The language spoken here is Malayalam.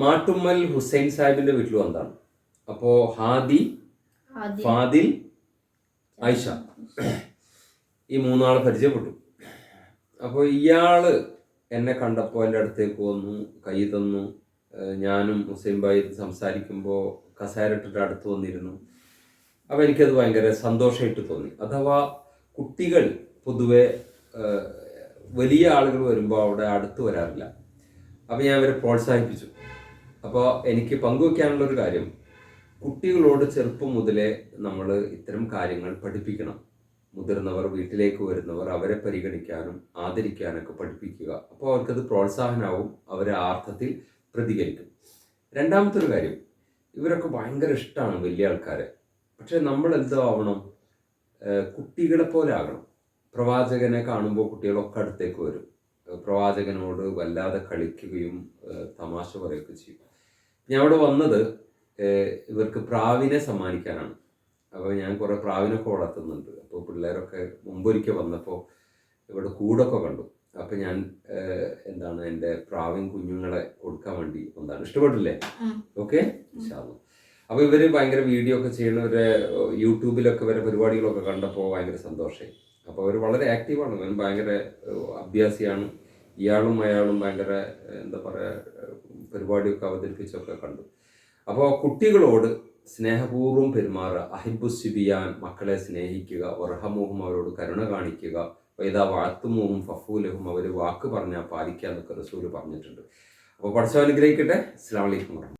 മാട്ടുമ്മൽ ഹുസൈൻ സാഹിബിന്റെ വീട്ടിൽ വന്നതാണ്. അപ്പോ ഹാദി ഫാദിൽ ആയിഷ ഈ മൂന്നാൾ പരിചയപ്പെട്ടു. അപ്പോൾ ഇയാൾ എന്നെ കണ്ടപ്പോൾ എന്റെ അടുത്തേക്ക് വന്നു കൈ തന്നു. ഞാനും ഹുസൈൻ ഭായി സംസാരിക്കുമ്പോൾ കസേരട്ടിട്ട് അടുത്ത് വന്നിരുന്നു. അപ്പോൾ എനിക്കത് ഭയങ്കര സന്തോഷമായിട്ട് തോന്നി. അഥവാ കുട്ടികൾ പൊതുവെ വലിയ ആളുകൾ വരുമ്പോൾ അവിടെ അടുത്ത് വരാറില്ല. അപ്പോൾ ഞാൻ അവരെ പ്രോത്സാഹിപ്പിച്ചു. അപ്പോൾ എനിക്ക് പങ്കുവെക്കാനുള്ള ഒരു കാര്യം. കുട്ടികളോട് ചെറുപ്പം മുതലേ നമ്മൾ ഇത്തരം കാര്യങ്ങൾ പഠിപ്പിക്കണം. മുതിർന്നവർ വീട്ടിലേക്ക് വരുന്നവർ അവരെ പരിഗണിക്കാനും ആദരിക്കാനൊക്കെ പഠിപ്പിക്കുക. അപ്പോൾ അവർക്കത് പ്രോത്സാഹനവും അവരെ ആർത്ഥത്തിൽ പ്രതികരിക്കും. രണ്ടാമത്തെ ഒരു കാര്യം ഇവരൊക്കെ ഭയങ്കര ഇഷ്ടമാണ് വലിയ ആൾക്കാരെ. പക്ഷേ നമ്മൾ എന്തോ ആവണം കുട്ടികളെ പോലെ ആകണം. പ്രവാചകനെ കാണുമ്പോൾ കുട്ടികളൊക്കെ അടുത്തേക്ക് വരും. പ്രവാചകനോട് വല്ലാതെ കളിക്കുകയും തമാശ പറയുകയൊക്കെ ചെയ്യും. ഞാൻ അവിടെ വന്നത് ഇവർക്ക് പ്രാവിനെ സമ്മാനിക്കാനാണ്. അപ്പോൾ ഞാൻ കുറേ പ്രാവിനൊക്കെ വളർത്തുന്നുണ്ട്. അപ്പോൾ പിള്ളേരൊക്കെ മുമ്പൊരിക്കൽ വന്നപ്പോൾ ഇവിടെ കൂടൊക്കെ കണ്ടു. അപ്പം ഞാൻ എന്താണ് എന്റെ പ്രാവിൻ കുഞ്ഞുങ്ങളെ കൊടുക്കാൻ വേണ്ടി കൊണ്ടാണ് ഇഷ്ടപ്പെട്ടില്ലേ. ഓക്കെ? അപ്പോൾ ഇവർ ഭയങ്കര വീഡിയോ ഒക്കെ ചെയ്യുന്നവരെ യൂട്യൂബിലൊക്കെ വരെ പരിപാടികളൊക്കെ കണ്ടപ്പോൾ ഭയങ്കര സന്തോഷമായി. അപ്പോൾ അവർ വളരെ ആക്റ്റീവാണ്. അവൻ ഭയങ്കര അഭ്യാസിയാണ്. ഇയാളും അയാളും ഭയങ്കര എന്താ പറയുക പരിപാടിയൊക്കെ അവതരിപ്പിച്ചൊക്കെ കണ്ടു. അപ്പോൾ കുട്ടികളോട് സ്നേഹപൂർവം പെരുമാറുക അഹിബുസിബിയാൻ മക്കളെ സ്നേഹിക്കുക വർഹമൂഹം അവരോട് കരുണ കാണിക്കുക വൈദാ വാഴ്ത്തുമൂഹും ഫഫൂലഹും അവർ വാക്ക് പറഞ്ഞാൽ പാലിക്കുക എന്നൊക്കെ റസൂൽ പറഞ്ഞിട്ടുണ്ട്. അപ്പോൾ പഠിച്ചോ അനുഗ്രഹിക്കട്ടെ. അസ്സാം വലൈക്കും